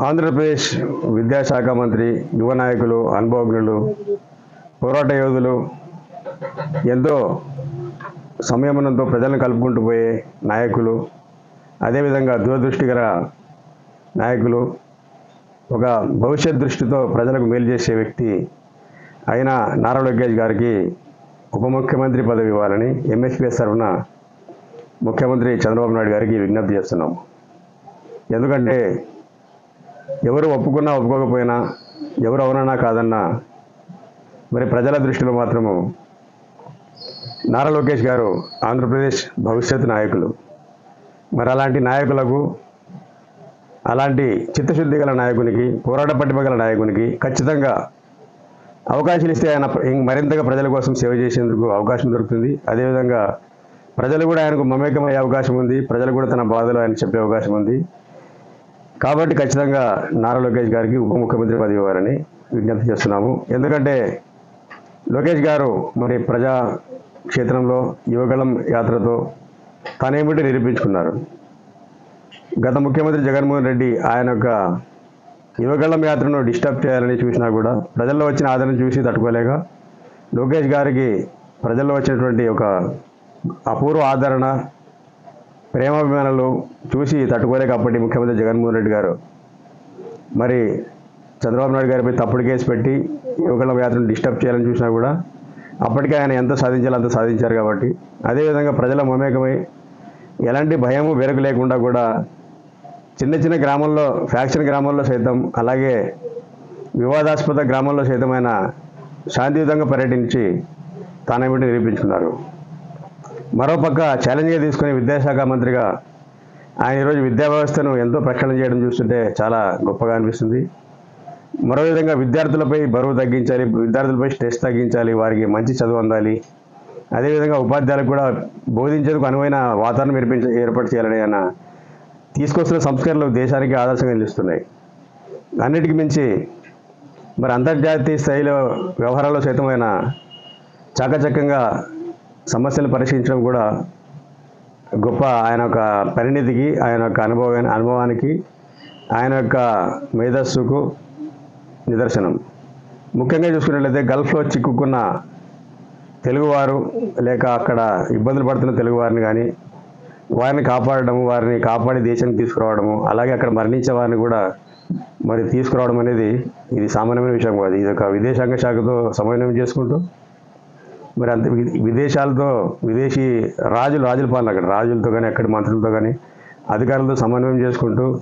ఆంధ్రప్రదేశ్ విద్యాశాఖ మంత్రి యువ నాయకులు అనుభవజ్ఞులు పోరాట యోధులు ఎంతో సంయమనంతో ప్రజలను కలుపుకుంటూ పోయే నాయకులు అదేవిధంగా దూరదృష్టి గల నాయకులు ఒక భవిష్యత్ దృష్టితో ప్రజలకు మేలు చేసే వ్యక్తి అయిన నారా లోకేష్ గారికి ఉప ముఖ్యమంత్రి పదవి ఇవ్వాలని ఎంఎస్పీఎస్ తరఫున ముఖ్యమంత్రి చంద్రబాబు నాయుడు గారికి విజ్ఞప్తి చేస్తున్నాం ఎందుకంటే ఎవరు ఒప్పుకున్నా ఒప్పుకోకపోయినా ఎవరు అవునన్నా కాదన్నా మరి ప్రజల దృష్టిలో మాత్రము నారా లోకేష్ గారు ఆంధ్రప్రదేశ్ భవిష్యత్ నాయకులు. మరి అలాంటి నాయకులకు అలాంటి చిత్తశుద్ధి గల నాయకునికి పోరాట పట్టిమ గల నాయకునికి ఖచ్చితంగా అవకాశాలు ఇస్తే ఆయన మరింతగా ప్రజల కోసం సేవ చేసేందుకు అవకాశం దొరుకుతుంది. అదేవిధంగా ప్రజలు కూడా ఆయనకు మమేకమయ్యే అవకాశం ఉంది. ప్రజలు కూడా తన బాధలు ఆయన చెప్పే అవకాశం ఉంది. కాబట్టి ఖచ్చితంగా నారా లోకేష్ గారికి ఉప ముఖ్యమంత్రి పదవి ఇవ్వాలని విజ్ఞప్తి చేస్తున్నాము. ఎందుకంటే లోకేష్ గారు మరి ప్రజా క్షేత్రంలో యువగళం యాత్రతో తనేమిటి నిరూపించుకున్నారు. గత ముఖ్యమంత్రి జగన్మోహన్ రెడ్డి ఆయన యొక్క యువగళం యాత్రను డిస్టర్బ్ చేయాలని చూసినా కూడా ప్రజల్లో వచ్చిన ఆదరణ చూసి తట్టుకోలేక లోకేష్ గారికి ప్రజల్లో వచ్చినటువంటి ఒక అపూర్వ ఆదరణ ప్రేమాభిమానులు చూసి తట్టుకోలేక అప్పటి ముఖ్యమంత్రి జగన్మోహన్ రెడ్డి గారు. మరి చంద్రబాబు నాయుడు గారిపై తప్పుడు కేసు పెట్టి యువకుల యాత్రను డిస్టర్బ్ చేయాలని చూసినా కూడా అప్పటికే ఆయన ఎంత సాధించాలో అంత సాధించారు కాబట్టి. అదేవిధంగా ప్రజల మమేకమై ఎలాంటి భయము వెరకు లేకుండా కూడా చిన్న చిన్న గ్రామంలో ఫ్యాక్షన్ గ్రామాల్లో సైతం అలాగే వివాదాస్పద గ్రామాల్లో సైతం ఆయన శాంతియుతంగా పర్యటించి తానేమిటి నిరూపించుకున్నారు. మరోపక్క ఛాలెంజ్గా తీసుకునే విద్యాశాఖ మంత్రిగా ఆయన ఈరోజు విద్యా వ్యవస్థను ఎంతో ప్రక్షాళన చేయడం చూస్తుంటే చాలా గొప్పగా అనిపిస్తుంది. మరో విధంగా విద్యార్థులపై బరువు తగ్గించాలి విద్యార్థులపై స్ట్రెస్ తగ్గించాలి వారికి మంచి చదువు అందాలి. అదేవిధంగా ఉపాధ్యాయులకు కూడా బోధించేందుకు అనువైన వాతావరణం ఏర్పించ ఏర్పాటు చేయాలని ఆయన తీసుకొస్తున్న సంస్కరణలు దేశానికి ఆదర్శంగా నిలుస్తున్నాయి. అన్నిటికీ మించి మరి అంతర్జాతీయ స్థాయిలో వ్యవహారాల్లో సైతం ఆయన చాకచక్యంగా సమస్యలు పరిశీలించడం కూడా గొప్ప ఆయన యొక్క పరిణితికి ఆయన యొక్క అనుభవ అనుభవానికి ఆయన యొక్క మేధస్సుకు నిదర్శనం. ముఖ్యంగా చూసుకున్నట్లయితే గల్ఫ్లో చిక్కుకున్న తెలుగువారు లేక అక్కడ ఇబ్బందులు పడుతున్న తెలుగువారిని కానీ వారిని కాపాడడము వారిని కాపాడి దేశానికి తీసుకురావడము అలాగే అక్కడ మరణించే వారిని కూడా మరి తీసుకురావడం అనేది ఇది సామాన్యమైన విషయం కాదు. ఇది ఒక విదేశాంగ శాఖతో సమన్వయం చేసుకుంటూ మరి అంత వి- విదేశాలతో విదేశీ రాజులు రాజుల పాలన అక్కడ రాజులతో కానీ అక్కడి మంత్రులతో కానీ అధికారులతో సమన్వయం చేసుకుంటూ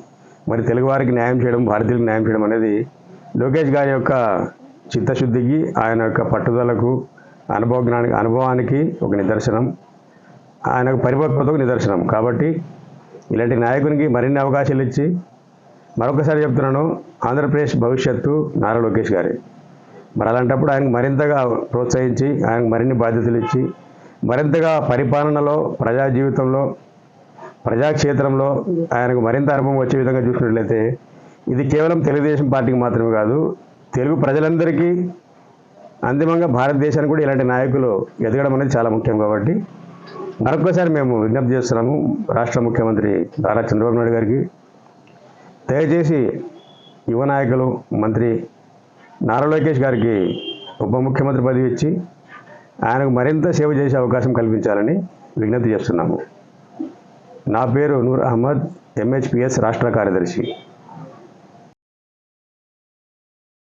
మరి తెలుగువారికి న్యాయం చేయడం భారతీయులకు న్యాయం చేయడం అనేది లోకేష్ గారి యొక్క చిత్తశుద్ధికి ఆయన యొక్క పట్టుదలకు అనుభవజ్ఞానికి అనుభవానికి ఒక నిదర్శనం. ఆయన పరిపక్వతకు నిదర్శనం. కాబట్టి ఇలాంటి నాయకునికి మరిన్ని అవకాశాలు ఇచ్చి మరొకసారి చెప్తున్నాను ఆంధ్రప్రదేశ్ భవిష్యత్తు నారా లోకేష్ గారి. మరి అలాంటప్పుడు ఆయనకు మరింతగా ప్రోత్సహించి ఆయనకు మరిన్ని బాధ్యతలు ఇచ్చి మరింతగా పరిపాలనలో ప్రజా జీవితంలో ప్రజాక్షేత్రంలో ఆయనకు మరింత అనుభవం వచ్చే విధంగా చూసినట్లయితే ఇది కేవలం తెలుగుదేశం పార్టీకి మాత్రమే కాదు తెలుగు ప్రజలందరికీ అంతిమంగా భారతదేశానికి కూడా ఇలాంటి నాయకులు ఎదగడం అనేది చాలా ముఖ్యం కాబట్టి మరొకసారి మేము విజ్ఞప్తి చేస్తున్నాము రాష్ట్ర ముఖ్యమంత్రి నారా చంద్రబాబు నాయుడు గారికి. దయచేసి యువ నాయకులు మంత్రి నారా లోకేష్ గారికి ఉప ముఖ్యమంత్రి పదవి ఇచ్చి ఆయనకు మరింత సేవ చేసే అవకాశం కల్పించాలని విజ్ఞప్తి చేస్తున్నాము. నా పేరు నూర్ అహ్మద్ ఎంహెచ్పిఎస్ రాష్ట్ర కార్యదర్శి.